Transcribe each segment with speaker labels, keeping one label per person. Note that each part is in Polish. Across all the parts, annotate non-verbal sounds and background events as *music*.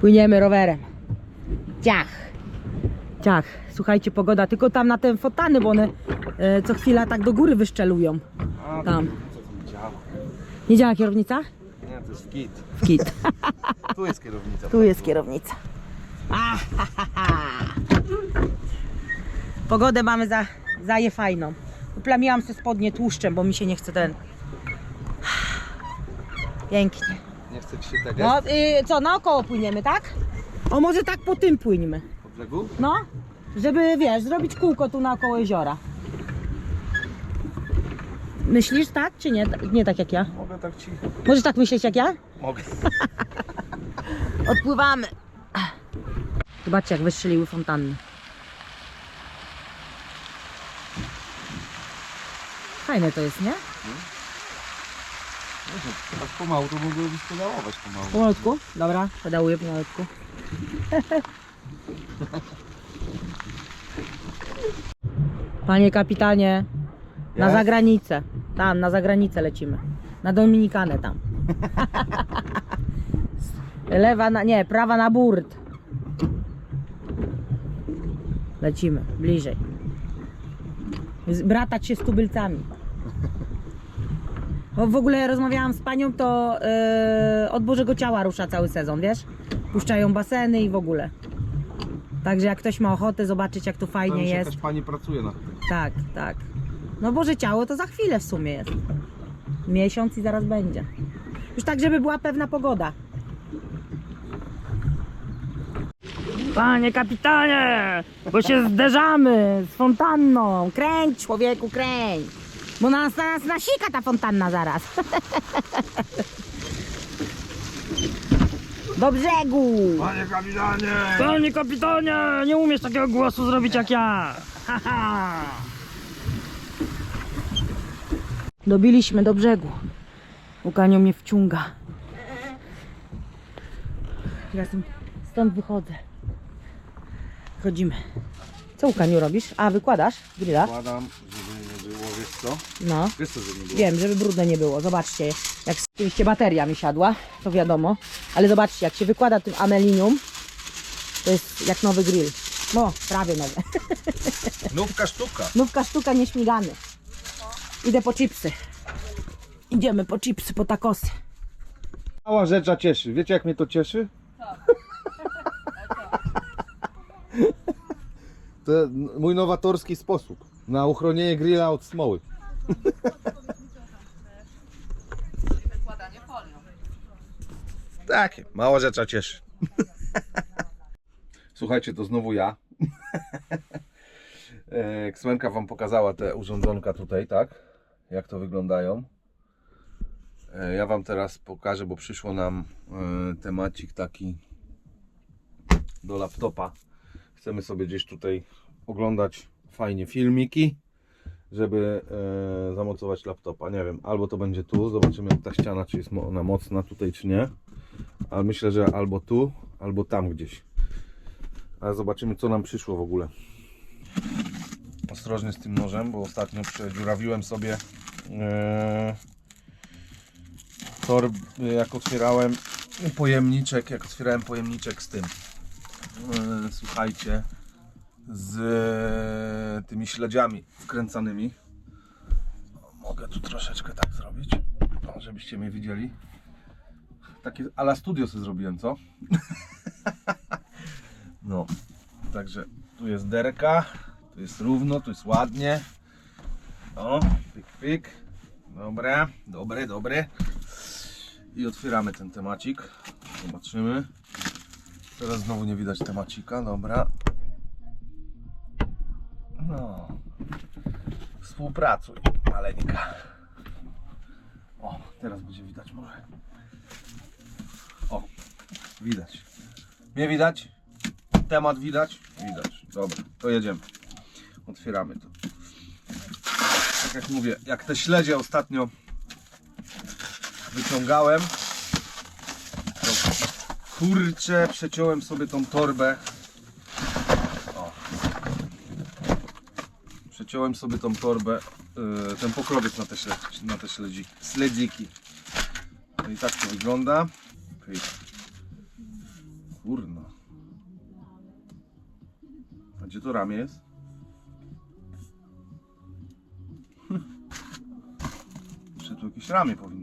Speaker 1: Płyniemy rowerem. Ciach. Ciach. Słuchajcie, pogoda, tylko tam na te fotany, bo one e, co chwila tak do góry wyszczelują.
Speaker 2: A,
Speaker 1: Tam. Nie działa kierownica?
Speaker 2: Nie, to jest kit.
Speaker 1: W kit. *laughs*
Speaker 2: Tu jest kierownica.
Speaker 1: Tu jest kierownica. Ah, ha, ha, ha. Pogodę mamy za, za je fajną. Uplamiłam sobie spodnie tłuszczem, bo mi się nie chce ten. *sighs* Pięknie.
Speaker 2: Nie chce ci się tak
Speaker 1: No, y, co, naokoło płyniemy, tak? O, może tak po tym płyńmy.
Speaker 2: po brzegu?
Speaker 1: No, żeby, wiesz, zrobić kółko tu naokoło jeziora. Myślisz tak, czy nie? Nie tak jak ja.
Speaker 2: Mogę tak ci...
Speaker 1: Możesz tak myśleć jak ja?
Speaker 2: Mogę. *laughs*
Speaker 1: Odpływamy. Zobaczcie, jak wystrzeliły fontanny. Fajne to jest, nie?
Speaker 2: Tak pomału to mogłobyś pedałować pomału.
Speaker 1: Pomalutku? Dobra, pedałuję pomalutku. *laughs* Panie kapitanie, na
Speaker 2: Jak?
Speaker 1: zagranicę. Tam, na zagranicę lecimy. Na Dominikanę tam. *laughs* Lewa na, nie, prawa na burt. Lecimy, bliżej. Z- Bratać się z tubylcami. Bo w ogóle rozmawiałam z panią, to yy, od Bożego Ciała rusza cały sezon, wiesz? Puszczają baseny i w ogóle. Także jak ktoś ma ochotę zobaczyć, jak tu
Speaker 2: Tam
Speaker 1: fajnie
Speaker 2: się
Speaker 1: jest.
Speaker 2: jakaś pani pracuje na tym.
Speaker 1: Tak, tak. No Boże Ciało to za chwilę w sumie jest. Miesiąc i zaraz będzie. Już tak, żeby była pewna pogoda. Panie kapitanie, bo się zderzamy z fontanną. Kręć, człowieku, kręć. Bo nas, nas nasika ta fontanna zaraz. Do brzegu.
Speaker 2: Panie kapitanie!
Speaker 1: Panie kapitanie, nie umiesz takiego głosu zrobić jak ja. Dobiliśmy do brzegu. Łukanio mnie wciąga. Ja stąd, wychodzę. Chodzimy. Co Łukaniu robisz? A, wykładasz grilla?
Speaker 2: Wkładam, żeby nie było, wiesz co?
Speaker 1: No.
Speaker 2: Wiesz co, żeby nie było?
Speaker 1: Wiem, żeby brudne nie było. Zobaczcie, jak oczywiście bateria mi siadła, to wiadomo. Ale zobaczcie, jak się wykłada tym amelinium, to jest jak nowy grill. No, prawie nowy. *laughs*
Speaker 2: Nówka sztuka.
Speaker 1: Nówka sztuka nieśmigany. Idę po chipsy. Idziemy po chipsy, po takosy.
Speaker 2: Mała rzecza cieszy. Wiecie jak mnie to cieszy? To mój nowatorski sposób na uchronienie grilla od smoły. Takie, mała rzecza cieszy. *laughs* Słuchajcie, to znowu ja. *laughs* E, Ksmenka wam pokazała te urządzonka tutaj, tak? Jak to wyglądają. E, Ja Wam teraz pokażę, bo przyszło nam e, temacik taki do laptopa. Chcemy sobie gdzieś tutaj oglądać fajnie filmiki, żeby e, zamocować laptopa. Nie wiem, albo to będzie tu, zobaczymy jak ta ściana, czy jest ona mocna tutaj, czy nie. Ale myślę, że albo tu, albo tam gdzieś. Ale zobaczymy, co nam przyszło w ogóle. Ostrożnie z tym nożem, bo ostatnio przedziurawiłem sobie e, jak otwierałem pojemniczek, jak otwierałem pojemniczek z tym, e, słuchajcie, z e, tymi śledziami wkręcanymi. Mogę tu troszeczkę tak zrobić, no, żebyście mnie widzieli. Takie ala studio sobie zrobiłem, co? *laughs* No, także tu jest derka, tu jest równo, tu jest ładnie. O, pyk, pyk. Dobra, dobre, dobre. I otwieramy ten temacik. Zobaczymy. Teraz znowu nie widać temacika, dobra. No. Współpracuj, maleńka. O, teraz będzie widać może. O, widać. Mnie widać? Temat widać? Widać. Dobra, to jedziemy. Otwieramy to. Tak jak mówię, jak te śledzie ostatnio wyciągałem, to kurczę, przeciąłem sobie tą torbę. O. Przeciąłem sobie tą torbę, yy, ten pokrowiec na te, śle, na te śledziki. No i tak to wygląda. Kurno. A gdzie to ramię jest? *laughs* Jeszcze tu jakieś ramię powinno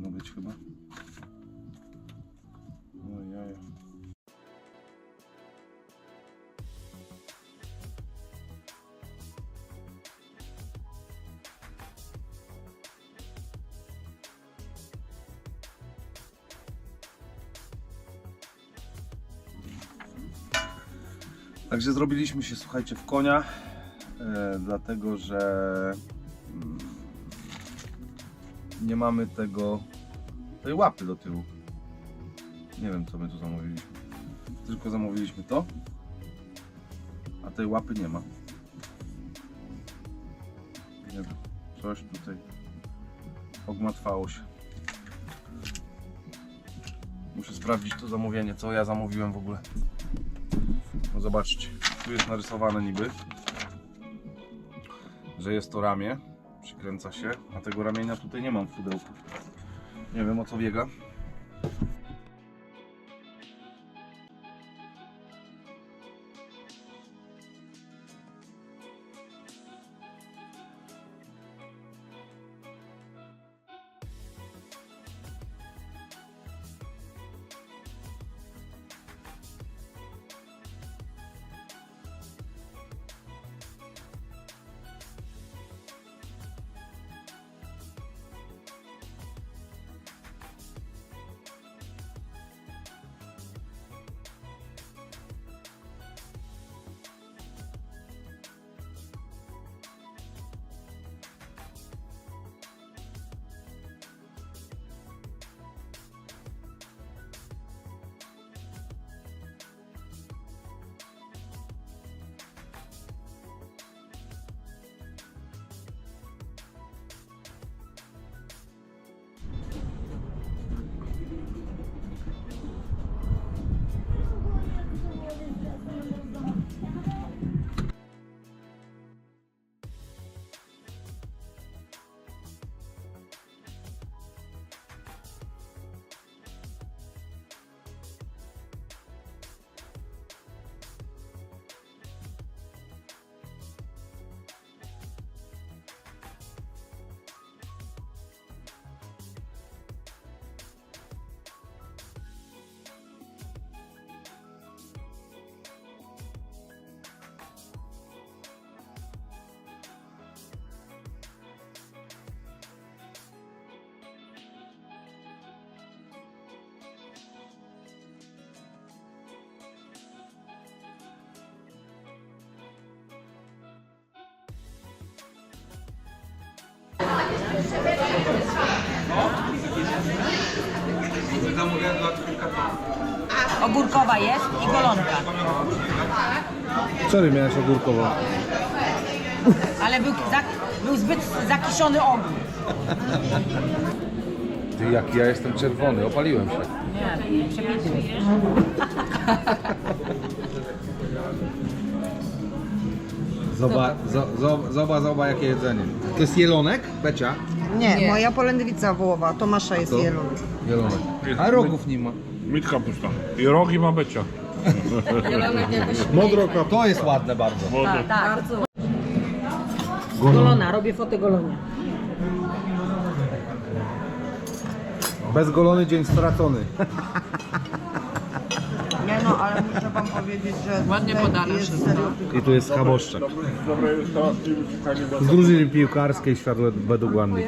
Speaker 2: Także zrobiliśmy się, słuchajcie, w konia, e, dlatego że mm, nie mamy tego, tej łapy do tyłu. Nie wiem, co my tu zamówiliśmy. Tylko zamówiliśmy to, a tej łapy nie ma. Nie wiem, coś tutaj ogmatwało się. Muszę sprawdzić to zamówienie, co ja zamówiłem w ogóle. No zobaczcie, tu jest narysowane niby, że jest to ramię, przykręca się, a tego ramienia tutaj nie mam w pudełku. Nie wiem o co biega.
Speaker 1: Ogórkowa jest i golonka.
Speaker 2: Wczoraj miałeś ogórkową.
Speaker 1: Ale był, za, był zbyt zakiszony ogór.
Speaker 2: Ty, jak ja jestem czerwony, opaliłem się.
Speaker 1: Nie.
Speaker 2: Zobacz, zobacz, zobacz jakie jedzenie. To jest jelonek, Becia?
Speaker 3: Nie, moja polędwica wołowa, Tomasza jest
Speaker 2: To? Jelonek. A rogów nie ma.
Speaker 4: Mit kapusta. I rogi ma bycia. *laughs*
Speaker 2: Modroka. To jest ładne bardzo.
Speaker 1: Tak, tak. Golona, robię fotę golonia.
Speaker 2: Bezgolony dzień stracony. *laughs*
Speaker 3: No, ale muszę wam powiedzieć, że
Speaker 1: Ładnie podane
Speaker 3: jest
Speaker 1: wszystko.
Speaker 3: serio
Speaker 2: I tu jest chaboszczak.
Speaker 4: Uciekanie do
Speaker 2: Z drużyny piłkarskiej światło według Wandy.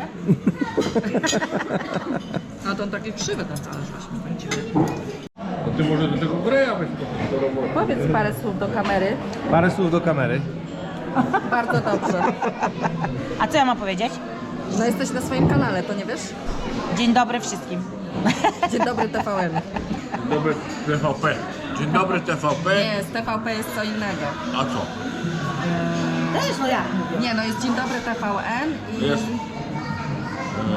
Speaker 5: A to on taki krzywy ten talerz właśnie kręcimy.
Speaker 4: To ty może do tego greja weź do roboty.
Speaker 5: Powiedz parę słów do kamery.
Speaker 2: Parę słów do kamery. *laughs*
Speaker 5: Bardzo dobrze.
Speaker 1: A co ja mam powiedzieć?
Speaker 5: No jesteś na swoim kanale, to nie wiesz?
Speaker 1: Dzień dobry wszystkim.
Speaker 5: Dzień dobry TVN.
Speaker 4: Dzień dobry TVP. Dzień dobry TVP.
Speaker 5: Nie, z TVP jest co innego.
Speaker 4: A co?
Speaker 1: Też no jak mówię.
Speaker 5: Nie, no jest Dzień dobry TVN i
Speaker 4: Jest.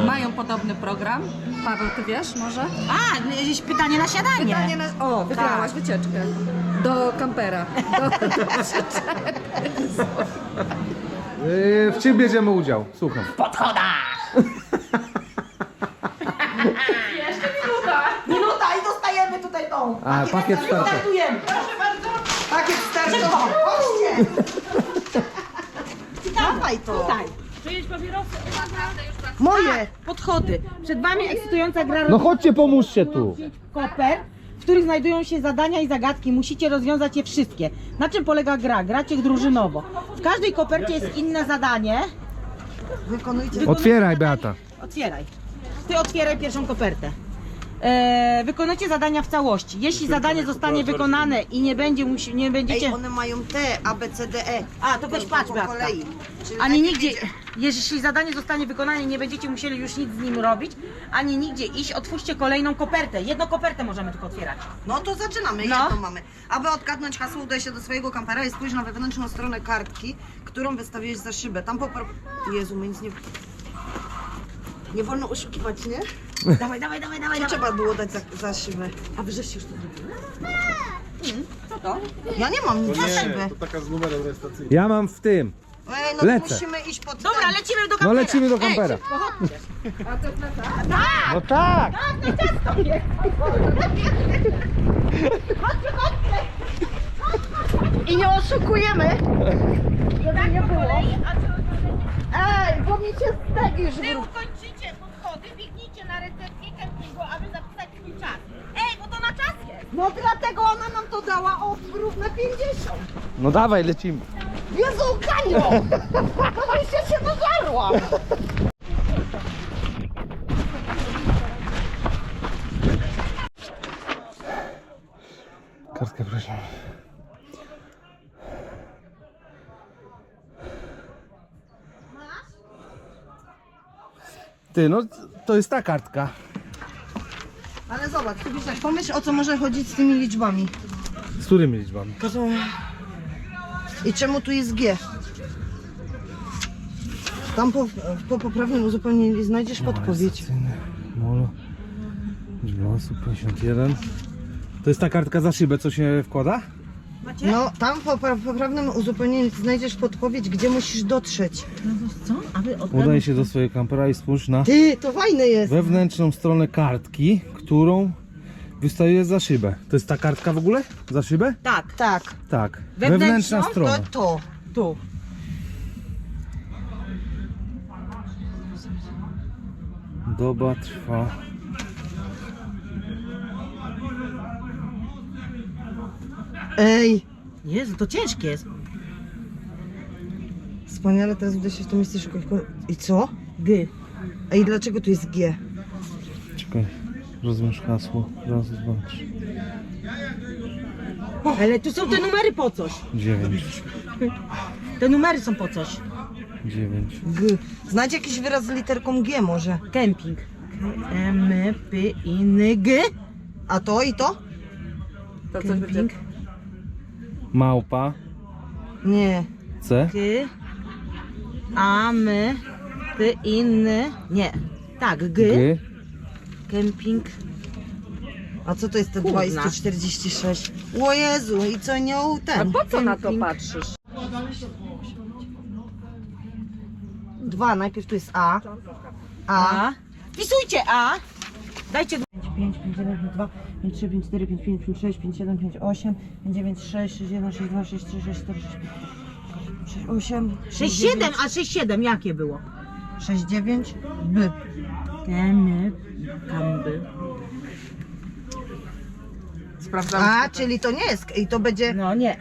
Speaker 5: mają podobny program. Paweł, ty wiesz może?
Speaker 1: A, jakieś pytanie na siadanie.
Speaker 5: Pytanie na... O, wygrałaś wycieczkę. Do kampera. Do.
Speaker 2: Yy, *laughs* w czym bierzemy udział? Słucham.
Speaker 1: podchodach. Jeszcze minuta. Minuta i dostajemy tutaj tą
Speaker 2: A, pakiet startowy.
Speaker 1: Startujemy.
Speaker 3: Pakiet startowy. Chodźcie. *laughs* Dawaj to.
Speaker 1: Tutaj.
Speaker 3: Moje.
Speaker 1: Podchody. Przed wami ekscytująca gra
Speaker 2: No chodźcie, pomóżcie tu.
Speaker 1: koper, w których znajdują się zadania i zagadki. Musicie rozwiązać je wszystkie. Na czym polega gra? Gracie drużynowo. W każdej kopercie jest inne zadanie.
Speaker 3: Wykonujcie.
Speaker 2: Otwieraj, Beata.
Speaker 1: Otwieraj. Ty otwieraj pierwszą kopertę. E, zadania w całości. Jeśli zadanie zostanie wykonane i nie będzie musi, nie
Speaker 3: Ej,
Speaker 1: będziecie.
Speaker 3: one mają T, A, B, C, D, E.
Speaker 1: A, to weź patrz,
Speaker 3: po
Speaker 1: Beatka.
Speaker 3: kolei. Czyli
Speaker 1: Ani
Speaker 3: najpierw
Speaker 1: nigdzie,
Speaker 3: idzie-
Speaker 1: jeśli zadanie zostanie wykonane, nie będziecie musieli już nic z nim robić, ani nigdzie iść, otwórzcie kolejną kopertę. Jedną kopertę możemy tylko otwierać.
Speaker 3: No to zaczynamy,
Speaker 1: No.
Speaker 3: to mamy. Aby odgadnąć hasło, udaj się do swojego kampera i spójrz na wewnętrzną stronę kartki, którą wystawiłeś za szybę. Tam po... Jezu, my nic nie... Nie wolno oszukiwać, nie? *laughs*
Speaker 1: Dawaj, dawaj, dawaj, dawaj,
Speaker 3: trzeba było dać za, za szybę?
Speaker 1: A wy żeście już to zrobili?
Speaker 3: Co to? Ja nie mam nic za szybę.
Speaker 2: Ja mam w tym.
Speaker 3: Ej, no to
Speaker 2: Lecę.
Speaker 3: musimy iść pod
Speaker 1: Dobra,
Speaker 3: ten.
Speaker 1: lecimy do kampera.
Speaker 2: No lecimy do kampera.
Speaker 1: Chodźcie.
Speaker 2: No tak.
Speaker 3: I nie oszukujemy. Żeby nie było. Ej, bo mi się stegi już
Speaker 1: Wy ukończycie podchody, biegnijcie na recepcję kempingu, aby zapisać swój czas. Ej, bo to na czas jest.
Speaker 3: No dlatego ona nam to dała o równe 50.
Speaker 2: No dawaj, lecimy.
Speaker 3: Jezu, Kanio! To mi się się dodarła.
Speaker 2: Kartkę proszę. Ty, no to jest ta kartka.
Speaker 3: Ale zobacz, wiesz, tak, pomyśl o co może chodzić z tymi liczbami.
Speaker 2: Z którymi liczbami?
Speaker 3: I czemu tu jest G? Tam po, po poprawnym uzupełnieniu znajdziesz podpowiedź.
Speaker 2: Molo. Liczba osób 51. To jest ta kartka za szybę, co się wkłada?
Speaker 1: Macie?
Speaker 3: No, tam po po poprawnym uzupełnieniu znajdziesz podpowiedź, gdzie musisz dotrzeć.
Speaker 1: No to co? A wy
Speaker 2: Udaj się do swojego kampera i spójrz na
Speaker 3: Ty, to fajne jest.
Speaker 2: wewnętrzną stronę kartki, którą wystawię za szybę. To jest ta kartka w ogóle? Za szybę?
Speaker 1: Tak,
Speaker 3: Tak,
Speaker 2: Tak.
Speaker 1: Wewnętrzną?
Speaker 2: Wewnętrzna
Speaker 3: to
Speaker 2: strona.
Speaker 3: to.
Speaker 1: tu.
Speaker 2: Doba trwa.
Speaker 3: Ej,
Speaker 1: Jezu, to ciężkie jest.
Speaker 3: Wspaniale, teraz uda się w to miejsce szukać. I co?
Speaker 1: G.
Speaker 3: Ej, dlaczego tu jest G?
Speaker 2: Czekaj. Rozwiąż hasło. Raz, dwa, trzy,
Speaker 1: Ale tu są te numery po coś.
Speaker 2: dziewięć. *laughs*
Speaker 1: Te numery są po coś.
Speaker 2: Dziewięć.
Speaker 3: G. Znajdź jakiś wyraz z literką G może.
Speaker 1: Kemping. K, M, P, I, N, G.
Speaker 3: A to i to?
Speaker 5: To coś będzie.
Speaker 1: Kemping.
Speaker 2: Małpa.
Speaker 3: Nie.
Speaker 2: C.
Speaker 1: K, A, M, P, I, N. Nie. Tak, G.
Speaker 2: G.
Speaker 1: Kemping.
Speaker 3: A co to jest te
Speaker 1: Kurna.
Speaker 3: 2 i 146? O Jezu, i co nią
Speaker 5: A
Speaker 3: ten?
Speaker 5: po co na to
Speaker 3: Kemping.
Speaker 5: patrzysz?
Speaker 3: Dwa, najpierw tu jest A. A.
Speaker 1: A. Wpisujcie A. Dajcie 5, 5, 1, 5, 2, 5, 3, 5, 4, 5, 5, 5, 6, 5, 7, 5, 8, 5, 9, 6, 6, 1, 6, 2, 6, 3, 6, 4, 6,
Speaker 3: 6, 8.
Speaker 1: 6, 7, a 6, 7 jakie było?
Speaker 3: 6, 9. B.
Speaker 1: Kemy, kamby.
Speaker 5: Sprawdzamy.
Speaker 3: A, czyli to nie jest. I to będzie
Speaker 1: No nie.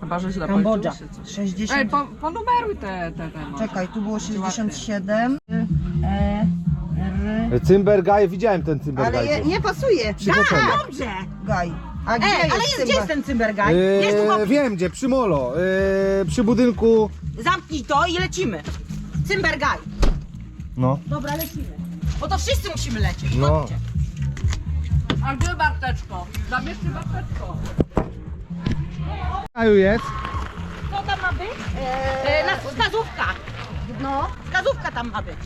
Speaker 5: Chyba, że źle
Speaker 1: Kambodża.
Speaker 5: policzyłeś, czy coś.
Speaker 3: 60.
Speaker 5: Ej, po, ponumeruj te, te, te może.
Speaker 3: Czekaj, tu było 67.
Speaker 1: E, R.
Speaker 2: Cymbergaj, widziałem ten
Speaker 3: Ale
Speaker 2: Cymbergaj.
Speaker 3: je, nie pasuje.
Speaker 2: Przygotowy.
Speaker 1: Dobrze.
Speaker 3: Gaj. A gdzie
Speaker 1: Ej,
Speaker 3: jest,
Speaker 1: ale jest, gdzie jest ten cymbergaj? Jest tu
Speaker 2: Eee, wiem gdzie, przy molo. Eee, przy budynku.
Speaker 1: Zamknij to i lecimy. Cymbergaj.
Speaker 2: No.
Speaker 1: Dobra, lecimy. Bo to wszyscy musimy lecieć.
Speaker 2: No.
Speaker 1: Chodźcie.
Speaker 5: A gdzie Barteczko? Zabierzcie Barteczko.
Speaker 2: A jest.
Speaker 1: Co tam ma być? E, na wskazówka. No, wskazówka tam ma być.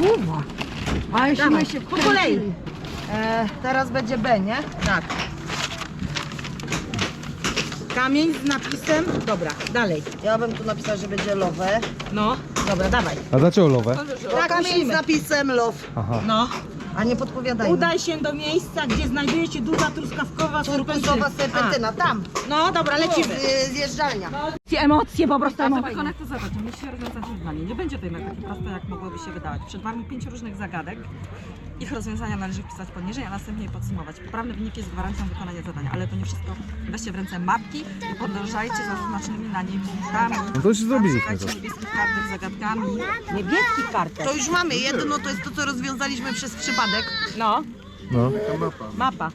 Speaker 3: Kurwa. Się
Speaker 1: Dawaj,
Speaker 3: my się
Speaker 1: po kolei.
Speaker 3: E, teraz będzie B, nie?
Speaker 1: Tak. Kamień z napisem. Dobra, dalej.
Speaker 3: Ja bym tu napisała, że będzie love.
Speaker 1: No, dobra, dawaj.
Speaker 2: A dlaczego lowe?
Speaker 3: To
Speaker 1: Tak,
Speaker 3: kamień z
Speaker 1: musimy.
Speaker 3: napisem love,
Speaker 2: Aha.
Speaker 1: No,
Speaker 3: a nie podpowiadajmy.
Speaker 1: udaj się do miejsca, gdzie znajduje się duża truskawkowa
Speaker 3: Turkusowa serpentyna, tam.
Speaker 1: No, dobra, lecimy.
Speaker 3: Y, Zjeżdżalnia.
Speaker 1: Emocje, po prostu
Speaker 5: A
Speaker 1: emocje.
Speaker 5: wykonek to zobacz, musi się rozwiązać wyzwanie. Nie będzie to jednak takie proste, jak mogłoby się wydawać. Przed Wami pięć różnych zagadek. Ich rozwiązania należy wpisać poniżej, a następnie je podsumować. Poprawne wyniki z gwarancją wykonania zadania. Ale to nie wszystko. Weźcie w ręce mapki i podążajcie za zaznaczonymi na niej punktami.
Speaker 2: No to już zrobiliśmy
Speaker 5: Szukajcie
Speaker 2: to.
Speaker 5: niebieskich kartek z zagadkami.
Speaker 1: Niebieski kartek.
Speaker 3: To już mamy. Jedno to jest to, co rozwiązaliśmy przez przypadek.
Speaker 1: No,
Speaker 2: No.
Speaker 1: mapa.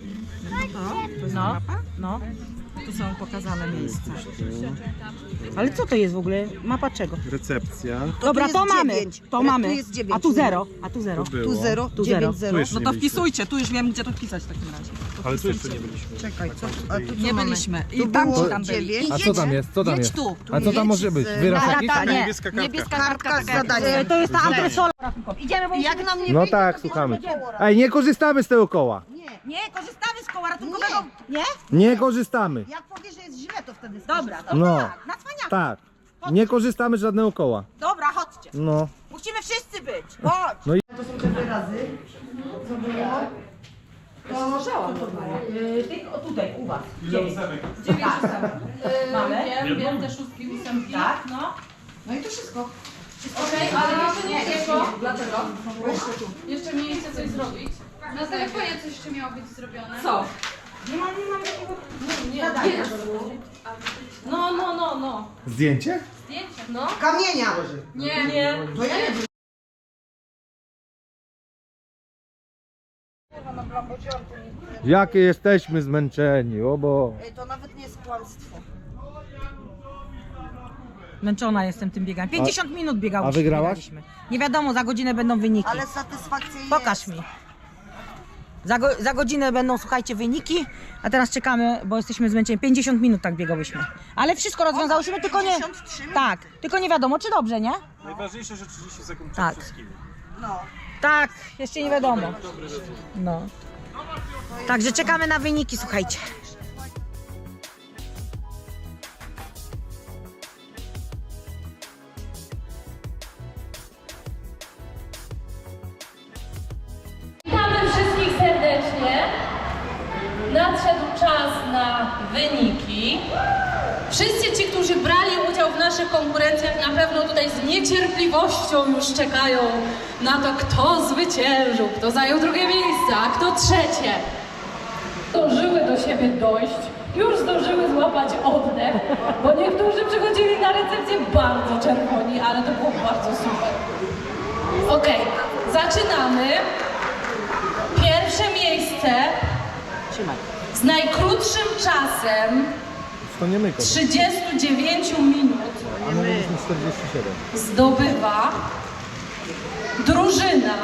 Speaker 5: To, to jest
Speaker 1: No.
Speaker 5: mapa.
Speaker 1: No.
Speaker 5: Tu są pokazane miejsca.
Speaker 1: Ale co to jest w ogóle? Mapa czego?
Speaker 6: Recepcja.
Speaker 1: Dobra, to mamy. To mamy. A tu zero. A tu zero.
Speaker 6: było.
Speaker 3: Tu 0,
Speaker 1: Tu zero.
Speaker 3: 9, 0.
Speaker 6: jeszcze
Speaker 5: No to wpisujcie, tu już wiem, gdzie to wpisać w takim razie.
Speaker 6: Ale tu jeszcze nie byliśmy.
Speaker 3: Czekaj, co? A tu co
Speaker 5: Nie
Speaker 3: mamy?
Speaker 5: byliśmy. I
Speaker 3: Tu
Speaker 5: tam,
Speaker 3: było
Speaker 5: tam byli.
Speaker 3: dziewięć.
Speaker 2: A co tam jest? Co tam
Speaker 3: Jedź
Speaker 2: jest?
Speaker 3: tu.
Speaker 2: A co tam może być? Wyraz jakiś?
Speaker 6: Niebieska kartka.
Speaker 5: Niebieska
Speaker 3: Kartka
Speaker 5: kartka,
Speaker 3: z
Speaker 5: taka jak-
Speaker 3: zadaniem.
Speaker 1: To jest ta antresola. Idziemy, bo
Speaker 3: Jak nam nie
Speaker 2: No
Speaker 3: wyjdzie,
Speaker 2: tak,
Speaker 3: to
Speaker 2: słuchamy. Ej, nie korzystamy z tego koła.
Speaker 1: Nie, korzystamy z koła ratunkowego. Nie?
Speaker 2: Nie korzystamy.
Speaker 3: Jak powiesz, że jest źle, to wtedy
Speaker 1: Dobra,
Speaker 3: skorzystasz.
Speaker 1: to
Speaker 2: No.
Speaker 1: tak, na cwaniaka.
Speaker 2: Tak. Nie korzystamy z żadnego koła.
Speaker 1: Dobra, chodźcie.
Speaker 2: No.
Speaker 1: Musimy wszyscy być. Chodź.
Speaker 3: To są te wyrazy. Co było? To co to było?
Speaker 1: Yy, tylko tutaj, u was. Dziewięć. Tak. Mamy?
Speaker 7: Wiem, wiem te szóstki ósemki.
Speaker 1: Tak, no.
Speaker 3: No i to wszystko.
Speaker 7: Okej, ale jeszcze nie wszystko. Dlaczego? Jeszcze mieliście coś zrobić. Na telefonie coś jeszcze miało być zrobione.
Speaker 5: Co?
Speaker 1: Nie mam, nie mam takiego...
Speaker 7: Nie,
Speaker 1: Zadania.
Speaker 7: jest. No, no, no, no.
Speaker 2: Zdjęcie?
Speaker 7: Zdjęcie, no.
Speaker 3: Kamienia.
Speaker 7: Nie, nie.
Speaker 3: To ja nie
Speaker 2: Jakie jesteśmy zmęczeni, o bo.
Speaker 3: Ej, To nawet nie jest kłamstwo.
Speaker 1: Męczona jestem tym bieganiem. 50 minut biegałyśmy.
Speaker 2: a wygrałaś?
Speaker 1: biegaliśmy. Nie wiadomo, za godzinę będą wyniki.
Speaker 3: Ale satysfakcja jest.
Speaker 1: Pokaż mi. Za, go, za godzinę będą, słuchajcie, wyniki, a teraz czekamy, bo jesteśmy zmęczeni. 50 minut tak biegałyśmy. Ale wszystko rozwiązałyśmy, tylko nie...
Speaker 3: 53 minuty.
Speaker 1: Tak, tylko nie wiadomo, czy dobrze, nie?
Speaker 6: Najważniejsze, że 30 sekund przed
Speaker 1: Tak.
Speaker 6: wszystkimi.
Speaker 3: No.
Speaker 1: Tak, jeszcze nie wiadomo. No. Także czekamy na wyniki, słuchajcie.
Speaker 7: Konkurencjach, na pewno tutaj z niecierpliwością już czekają na to, kto zwyciężył, kto zajął drugie miejsce, a kto trzecie. Zdążyły do siebie dojść, już zdążyły złapać oddech, bo niektórzy przychodzili na recepcję bardzo czerwoni, ale to było bardzo super. Okej, zaczynamy. Pierwsze miejsce z najkrótszym czasem
Speaker 2: To nie my kogo.
Speaker 7: 39 minut
Speaker 2: my mieliśmy 47.
Speaker 7: zdobywa drużyna,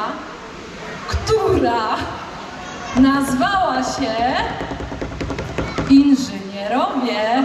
Speaker 7: która nazwała się Inżynierowie.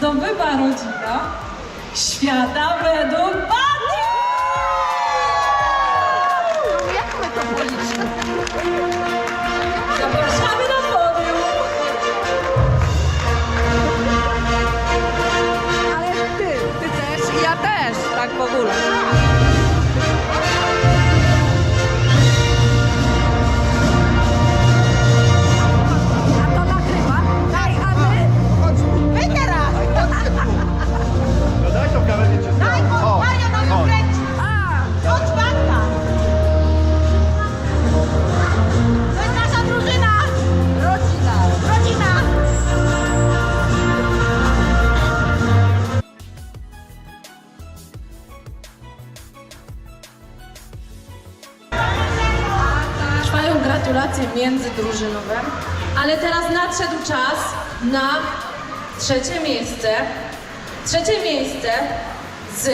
Speaker 7: Zdobywa rodzina Świata według Bati! Gratulacje międzydrużynowe, ale teraz nadszedł czas na trzecie miejsce. Trzecie miejsce z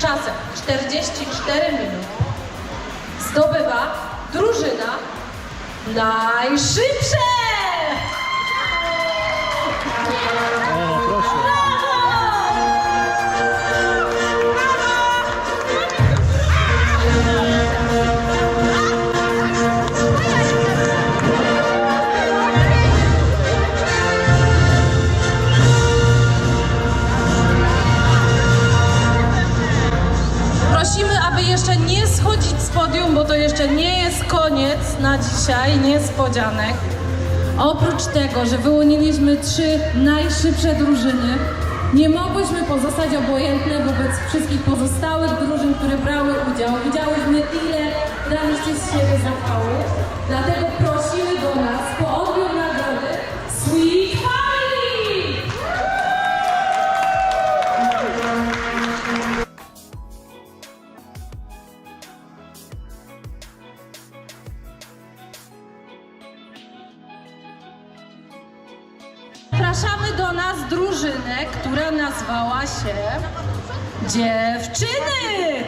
Speaker 7: czasem 44 minuty zdobywa drużyna najszybsze! Jeszcze nie schodzić z podium, bo to jeszcze nie jest koniec na dzisiaj niespodzianek. Oprócz tego, że wyłoniliśmy trzy najszybsze drużyny, nie mogłyśmy pozostać obojętne wobec wszystkich pozostałych drużyn, które brały udział. Widziałyśmy, ile daliście z siebie zapału. Dlatego prosimy do nas po nazwała się Dziewczyny!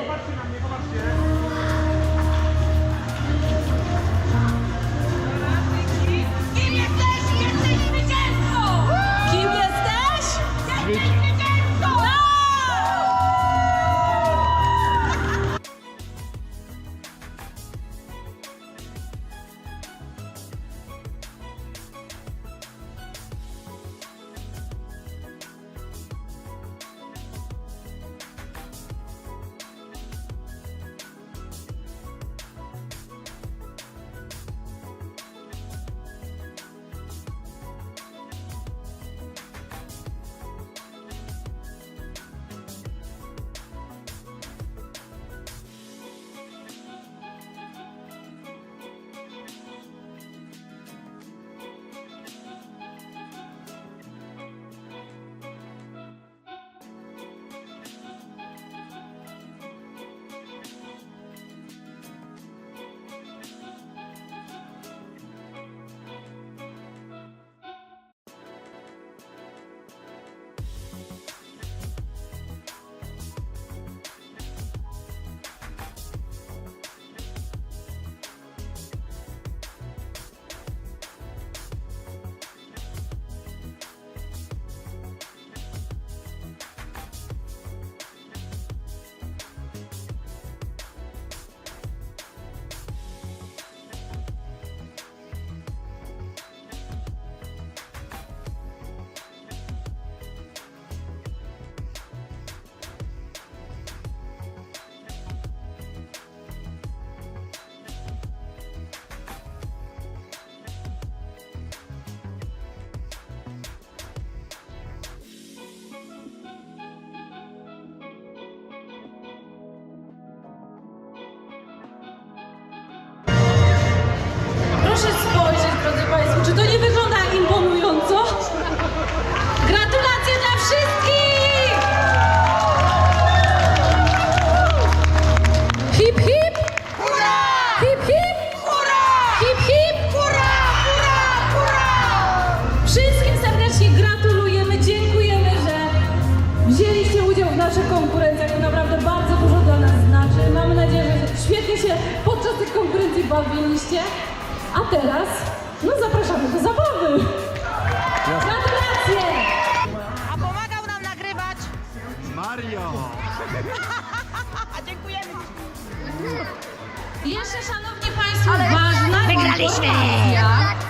Speaker 7: Czy to nie wygląda imponująco? Gratulacje dla wszystkich! Hip hip! Hurra! Hip hip! Hurra! Hip hip! Hurra! Hurra! Hurra! Wszystkim serdecznie gratulujemy, dziękujemy, że wzięliście udział w naszych konkurencjach. To naprawdę bardzo dużo dla nas znaczy. Mamy nadzieję, że świetnie się podczas tych konkurencji bawiliście. A teraz, no zapraszamy do zabawy. Gratulacje!
Speaker 8: A pomagał nam nagrywać.
Speaker 6: Mario! *laughs*
Speaker 8: Dziękujemy.
Speaker 7: Jeszcze, szanowni państwo, ważna
Speaker 1: Wygraliśmy!